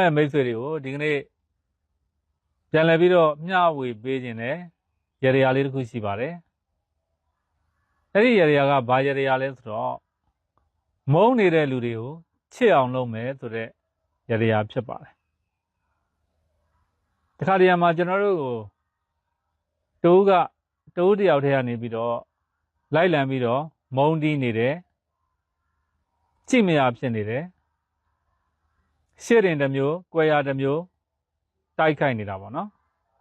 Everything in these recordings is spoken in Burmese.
အဲမိတ်ဆွေတွေကိုဒီကနေ့ပြန်လည်ပြီးတော့မျှဝေပေးခြင်းနဲ့ရရလေးတစ်ခုရှိပါတယ်အဲ့ဒီရရကဘာရရလဲဆိုတော့မုန်းနေတဲ့လူတွေကိုချစ်အောင်လုပ်မယ်ဆိုတဲ့ရရဖြစ်ပါတယ်တခါတရံမှာကျွန်တော်တို့ကိုတိုးကတိုးတယောက်တည်းကနေပြီးတော့လိုက်လံပြီးတော့မုန်းတီးနေတယ်ကြည့်မရဖြစ်နေတယ် ရှေ့ရင်တစ်မျိုး၊ကွယ်ရာတစ်မျိုးတိုက်ခိုက်နေတာပေါ့နော်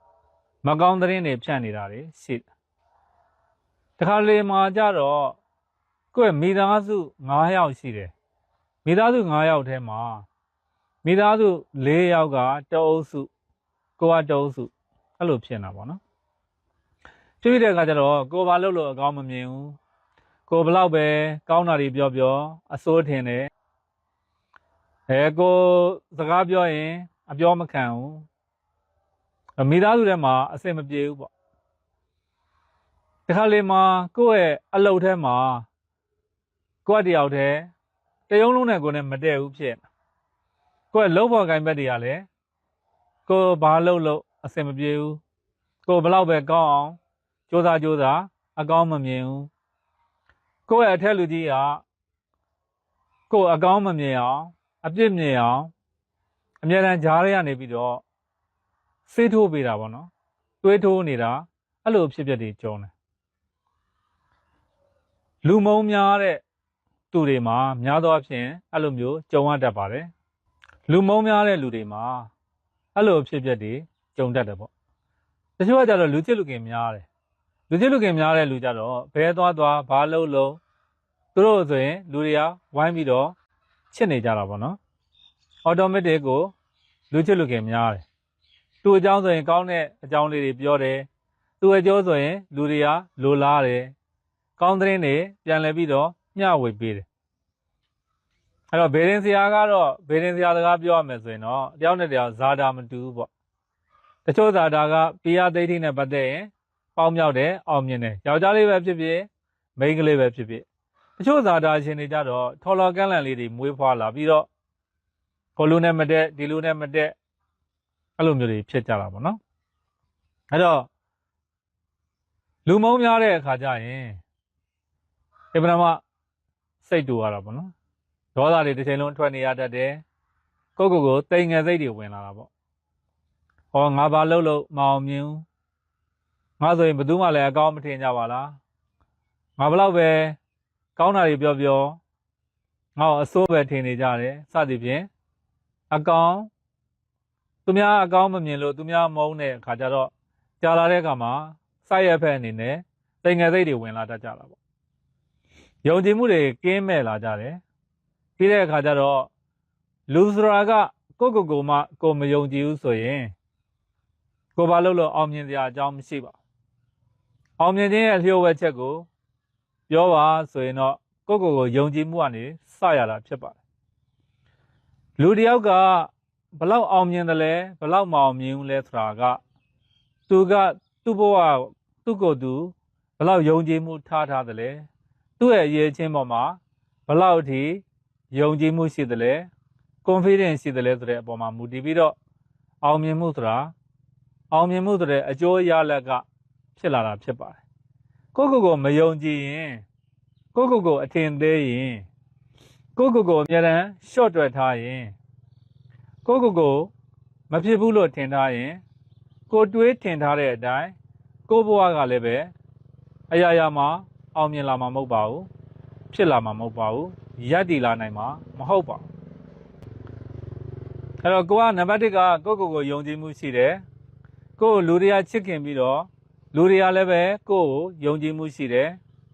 ။မကောင်းသတင်းတွေဖြန့်နေတာတွေရှိတယ်။တခါလေမှာကြတော့ကိုယ့်မိသားစု9ယောက်ရှိတယ်။မိသားစု9ယောက်ထဲမှာမိသားစု4ယောက်ကတအုပ်စုကိုကတအုပ်စုအဲ့လိုဖြစ်နေတာပေါ့နော်။ဖြစ်ပြီးတဲ့အခါကျတော့ကိုယ်ဘာလုပ်လို့အကောင်းမမြင်ဘူး။ကိုယ်ဘလောက်ပဲကောင်းတာတွေပြောပြောအစိုးထင်တယ် အဲကိုစကားပြောရင် အပြောမခံဘူးအမိသားစုထဲမှာအဆင်မပြေဘူးပေါ့တခါလေမှာကိုယ့်ရဲ့အလုပ်ထဲမှာကိုယ့်တယောက်တည်းတရုံးလုံးနဲ့ကိုယ်နဲ့မတည့်ဘူးဖြစ်နေကိုယ့်ရဲ့လုံးပေါ်ကိုင်ဘက်တွေကလည်းကိုယ်ဘာလုပ်လို့အဆင်မပြေဘူးကိုယ်ဘလောက်ပဲကောင်းအောင်စူးစမ်းစူးစမ်းအကောင်းမမြင်ဘူးကိုယ့်ရဲ့အထက်လူကြီးကကိုယ်အကောင်းမမြင်အောင် အပြစ်မြင်အောင်အမြဲတမ်းကြားရရနေပြီးတော့စေးထိုးပေးတာပေါ့နော်တွေးထိုးနေတာအဲ့လိုအဖြစ်အပျက်တွေကြုံတယ်လူမုံများတဲ့သူတွေမှာများသောအားဖြင့်အဲ့လိုမျိုးကြုံရတတ်ပါတယ်လူမုံများတဲ့လူတွေမှာအဲ့လိုအဖြစ်အပျက်တွေကြုံတတ်တယ်ပေါ့တချို့ကကြတော့လူချစ်လူခင်များတယ်လူချစ်လူခင်များတဲ့လူကြတော့ဘဲသွားသွားဘာလို့လို့သူတို့ဆိုရင်လူတွေကဝိုင်းပြီးတော့ ချစ်နေကြတာပေါ့နော်အော်တိုမက်တစ်ကိုလူချစ်လူခင်များတယ်သူ့အကြောင်းဆိုရင်ကောင်းတဲ့အကြောင်းလေးတွေပြောတယ်သူ့အကျိုးဆိုရင်လူတွေကလိုလားတယ်ကောင်းတဲ့တွေပြန်လဲပြီးတော့မျှဝေပေးတယ်အဲ့တော့ဘေရင်ဆရာကတော့ဘေရင်ဆရာစကားပြောရမယ်ဆိုရင်တော့တယောက်နဲ့တယောက်ဇာတာမတူဘူးပေါ့တချို့ဇာတာကပိယသိဋ္ဌိနဲ့ပတ်သက်ရင်ပေါင်းမြောက်တယ်အောင်မြင်တယ်ယောက်ျားလေးပဲဖြစ်ဖြစ်မိန်းကလေးပဲဖြစ်ဖြစ် တချို့ဇာတာရှင်တွေကြတော့ထော်လော်ကန့်လန့်လေးတွေမွေးဖွားလာပြီးတော့ဟိုလူနဲ့မတက်ဒီလူနဲ့မတက်အဲ့လိုမျိုးတွေဖြစ်ကြတာပေါ့နော်အဲ့တော့လူမုံများတဲ့အခါကျရင်အဗြဟ္မစိတ်တူရတာပေါ့နော်ဒေါသတွေတစ်ချိန်လုံးထွက်နေရတတ်တယ်ကိုယ့်ကိုယ်ကိုတိမ်ငယ်စိတ်တွေဝင်လာတာပေါ့ဟောငါဘာလုပ်လို့မအောင်မြင်ဘူးငါဆိုရင်ဘယ်သူမှလည်းအကောင်းမထင်ကြပါလားငါဘလောက်ပဲ ကောင်းတာတွေပြောပြောငါ့ကိုအစိုးပဲထင်နေကြတယ်စသည်ဖြင့်အကောင်သူများအကောင်မမြင်လို့သူများမုန်းတဲ့အခါကျတော့ကြာလာတဲ့အခါမှာစိုက်ရဖက်အနေနဲ့တိမ်ငယ်စိတ်တွေဝင်လာတတ်ကြတာပေါ့ယုံကြည်မှုတွေကင်းမဲ့လာကြတယ်ပြီးတဲ့အခါကျတော့လူစရာကကိုယ့်ကိုယ်ကိုယ်မှကိုယ်မယုံကြည်ဘူးဆိုရင်ကိုယ်ဘာလို့လို့အောင်မြင်စရာအကြောင်းမရှိပါဘူးအောင်မြင်ခြင်းရဲ့အလျှို့ဝှက်ချက်ကို ပြောပါဆိုရင်တော့ကိုယ့်ကိုယ်ကိုယုံကြည်မှုကနေစရတာဖြစ်ပါတယ်လူတစ်ယောက်ကဘလောက်အောင်မြင်တယ်လဲဘလောက်မအောင်မြင်ဘူးလဲဆိုတာကသူကသူ့ဘဝသူ့ကိုယ်သူဘလောက်ယုံကြည်မှုထားထားတယ်လဲသူ့ရဲ့အရေးချင်းပေါ်မှာဘလောက်အထိယုံကြည်မှုရှိတယ်လဲ confidence ရှိတယ်လဲဆိုတဲ့အပေါ်မှာမူတည်ပြီးတော့အောင်မြင်မှုဆိုတာအောင်မြင်မှုဆိုတဲ့အကျိုးရလဒ်ကဖြစ်လာတာဖြစ်ပါတယ် ကိုယ့်ကိုယ်ကိုမယုံကြည်ရင်ကိုယ့်ကိုယ်ကိုအထင်သေးရင်ကိုယ့်ကိုယ်ကိုအများတန်း short တွက်ထားရင်ကိုယ့်ကိုယ်ကိုမဖြစ်ဘူးလို့ထင်ထားရင် ကိုယ်တွေးထင်ထားတဲ့အတိုင်းကိုယ့်ဘဝကလည်းပဲအရာရာမှာအောင်မြင်လာမှာမဟုတ်ပါဘူးဖြစ်လာမှာမဟုတ်ပါဘူးရပ်တည်လာနိုင်မှာမဟုတ်ပါဘူးအဲ့တော့ကိုကနံပါတ်1ကကိုယ့်ကိုယ်ကိုယုံကြည်မှုရှိတယ်ကိုယ်ကိုလူတွေကချစ်ခင်ပြီးတော့ လူတွေကလည်းပဲကိုယ့်ကိုယုံကြည်မှုရှိတယ်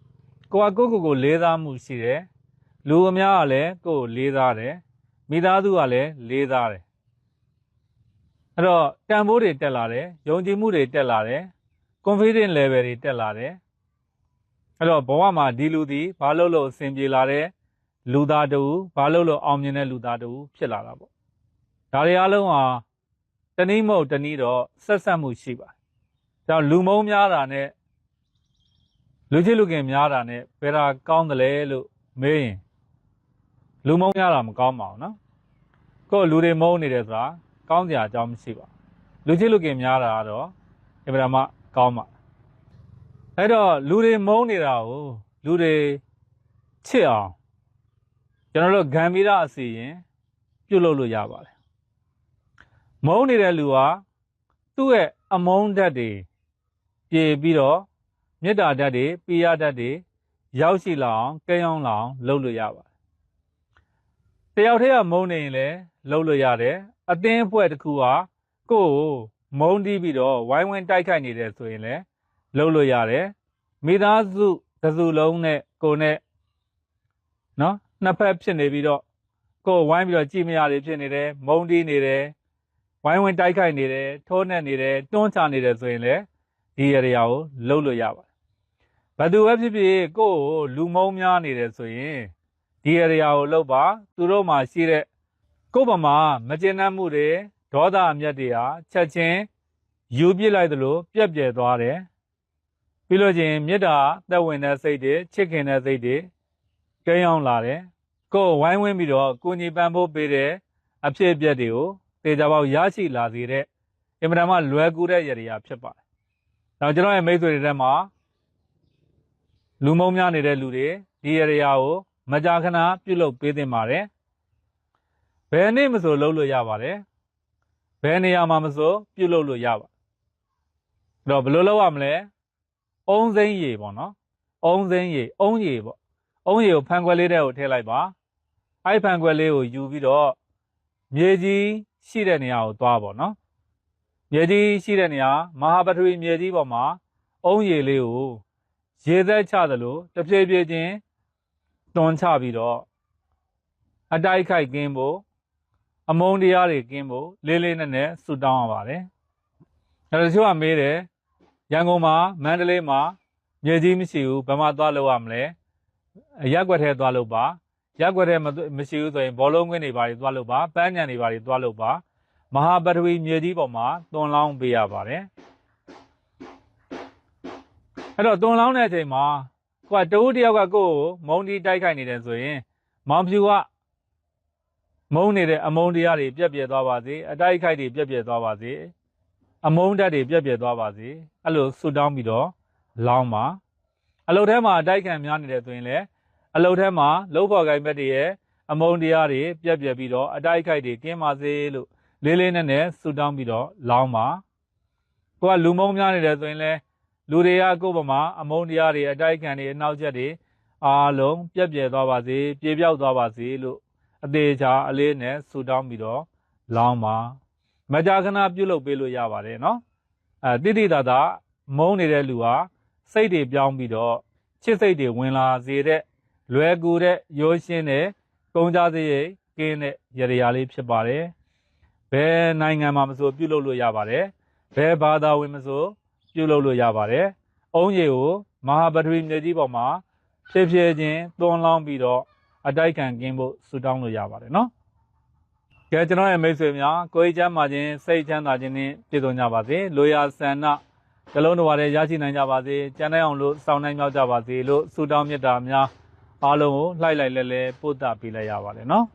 ။ကိုကကိုယ့်ကိုယ်ကိုလေးစားမှုရှိတယ်။လူအများကလည်းကိုယ့်ကိုလေးစားတယ်။မိသားစုကလည်းလေးစားတယ်။အဲ့တော့တန်ဖိုးတွေတက်လာတယ်။ယုံကြည်မှုတွေတက်လာတယ်။ confidence level တွေတက်လာတယ်။အဲ့တော့ဘဝမှာဒီလူသည်ဘာလို့လို့အဆင်ပြေလာတဲ့လူသားတူဘာလို့လို့အောင်မြင်တဲ့လူသားတူဖြစ်လာတာပေါ့။ဒါတွေအားလုံးဟာတနည်းမဟုတ်တနည်းတော့ဆက်ဆက်မှုရှိပါတယ်။ ကြောင့်လူမုံများတာနဲ့လူချစ်လူခင်များတာနဲ့ဘယ်တာကောင်းတယ်လဲလို့မေးရင်လူမုံများတာမကောင်းပါဘူးနော်ကိုယ်လူတွေမုန်းနေတယ်ဆိုတာကောင်းစရာအကြောင်းမရှိပါဘူးလူချင်းလူကင်များတာကတော့အင်မတန်မှကောင်းပါအဲ့တော့လူတွေမုန်းနေတာကိုလူတွေချစ်အောင်ကျွန်တော်တို့ဂမ်မီရာအစီရင်ပြုတ်လုပ်လို့ရပါတယ်မုန်းနေတဲ့လူဟာသူ့ရဲ့အမုန်းဓာတ်တွေ ပြေပြီးတော့မေတ္တာဓာတ်တွေပိယဓာတ်တွေရောက်ရှိလာအောင်ကဲအောင်လာအောင်လုပ်လို့ရပါတယ်တယောက်တည်းကမုန်းနေရင်လည်းလုပ်လို့ရတယ်အသင်းအဖွဲ့တစ်ခုဟာကိုယ့်ကိုမုန်းတီးပြီးတော့ဝိုင်းဝန်းတိုက်ခိုက်နေတယ်ဆိုရင်လည်းလုပ်လို့ရတယ်မိသားစုတစ်စုလုံးနဲ့ကိုယ်နဲ့နော်နှစ်ဖက်ဖြစ်နေပြီးတော့ကိုယ်ဝိုင်းပြီးတော့ကြည်မရတွေဖြစ်နေတယ်မုန်းတီးနေတယ်ဝိုင်းဝန်းတိုက်ခိုက်နေတယ်ထိုးနှက်နေတယ်တွန်းချနေတယ်ဆိုရင်လည်း ဒီအရာကိုလုပ်လို့ရပါတယ်ဘယ်သူပဲဖြစ်ဖြစ်ကိုယ့်ကိုလူမုန်းများနေတယ်ဆိုရင်ဒီအရာကိုလုပ်ပါသူတို့မှရှိတဲ့ကိုယ့်ဘမှာမကျေနပ်မှုတွေဒေါသအမျက်တွေဟာချက်ချင်းယူပြစ်လိုက်သလိုပြက်ပြယ်သွားတယ်ပြီးလို့ချင်းမေတ္တာသက်ဝင်တဲ့စိတ်တွေချစ်ခင်တဲ့စိတ်တွေကဲအောင်လာတယ်ကိုယ်ဝိုင်းဝန်းပြီးတော့ကိုညီပန်ဖို့ပေးတဲ့အဖြစ်အပျက်တွေကိုတေချာပေါက်ရရှိလာစေတဲ့အင်မတန်မှလွယ်ကူတဲ့ရည်ရည်ဖြစ်ပါတယ်။ နောက်ကျွန်တော်ရဲ့မိတ်ဆွေတွေထဲမှာလူမုံများနေတဲ့လူတွေဒီရည်ရည်ကိုမကြာခဏပြုလုပ်ပေးသင့်ပါတယ်။ဘယ်နေ့မဆိုလုပ်လို့ရပါတယ်။ဘယ်နေရာမှာမဆိုပြုလုပ်လို့ရပါ။အဲ့တော့ဘယ်လိုလုပ်ရမလဲ။အုံးစိမ့်ရေပေါ့နော်။အုံးစိမ့်ရေအုံးရေပေါ့။အုံးရေကိုဖန်ခွက်လေးတဲ့ကိုထည့်လိုက်ပါ။အဲ့ဖန်ခွက်လေးကိုယူပြီးတော့မြေကြီးရှိတဲ့နေရာကိုသွားပေါ့နော် မြေကြီးရှိတဲ့နေရာမဟာပထဝီမြေကြီးပေါ်မှာအုံးရည်လေးကိုရေသက်ချသလိုတဖြည်းဖြည်းချင်းတွန်းချပြီးတော့အတိုက်ခိုက်ကင်းဖို့အမုန်းတရားတွေကင်းဖို့လေးလေးနက်နက်ဆူတောင်းရပါတယ်အဲဒါချို့ကမေးတယ်ရန်ကုန်မှာမန္တလေးမှာမြေကြီးမရှိဘူးဘယ်မှာသွားလို့ရမလဲရက်ွက်ထဲသွားလို့ပါရက်ွက်ထဲမရှိဘူးဆိုရင်ဘောလုံးကွင်းတွေဘာတွေသွားလို့ပါပန်းညံတွေဘာတွေသွားလို့ပါ မဟာပထဝီမြေကြီးပေါ်မှာသွန်လောင်းပေးရပါတယ်အဲ့တော့သွန်လောင်းတဲ့အချိန်မှာကိုကတဦးတယောက်ကကိုယ့်ကိုမုံတီတိုက်ခိုက်နေတယ်ဆိုရင်မောင်ဖြူကမုံနေတဲ့အမုံတရားတွေပြက်ပြက်သွားပါစေအတိုက်ခိုက်တွေပြက်ပြက်သွားပါစေအမုံဓာတ်တွေပြက်ပြက်သွားပါစေအဲ့လိုဆူတောင်းပြီးတော့လောင်းပါအလုတ်ထဲမှာအတိုက်ခံများနေတယ်ဆိုရင်လည်းအလုတ်ထဲမှာလှုပ်ဖော်ကိုင်ဘက်တွေရဲ့အမုံတရားတွေပြက်ပြက်ပြီးတော့အတိုက်ခိုက်တွေကင်းပါစေလို့ လေးလေးနဲ့နဲ့ဆူတောင်းပြီးတော့လောင်းပါကိုကလူမုံများနေတယ်ဆိုရင်လဲလူတွေကကိုယ့်ဘမှာအမုန်းတရားတွေအတိုက်ခံတွေအနောက်ချက်တွေအားလုံးပြက်ပြယ်သွားပါစေပြေပြောက်သွားပါစေလို့အသေးချာအလေးနဲ့ဆူတောင်းပြီးတော့လောင်းပါမကြာခဏပြုတ်လုပ်ပေးလို့ရပါတယ်နော်အဲတိတိတသာမုန်းနေတဲ့လူဟာစိတ်တွေပြောင်းပြီးတော့ချစ်စိတ်တွေဝင်လာစေတဲ့လွယ်ကူတဲ့ရိုးရှင်းတဲ့ကုန်းကြစရိတ်ကင်းတဲ့ရရလေးဖြစ်ပါတယ် ဘယ်နိုင်ငံမှာမဆိုပြုလုပ်လို့ရပါတယ်ဘယ်ဘာသာဝင်မဆိုပြုလုပ်လို့ရပါတယ်အုံးရည်ကိုမဟာပထဝီမြေကြီးပေါ်မှာဖြည်းဖြည်းချင်းသွန်းလောင်းပြီးတော့အတိုက်ခံကင်းဖို့ဆူတောင်းလို့ရပါတယ်နော်ကဲကျွန်တော်ရဲ့မိတ်ဆွေများကိုယ်ချမ်းပါခြင်းစိတ်ချမ်းသာခြင်းနဲ့ပြည့်စုံကြပါစေလိုရာဆန္ဒကလုံးတော်ရရရှိနိုင်ကြပါစေကျန်တဲ့အောင်လို့စောင်းနိုင်မြောက်ကြပါစေလို့ဆူတောင်းမြတ်တာများအားလုံးကိုလှိုက်လိုက်လဲလဲပို့တာပေးလိုက်ရပါတယ်နော်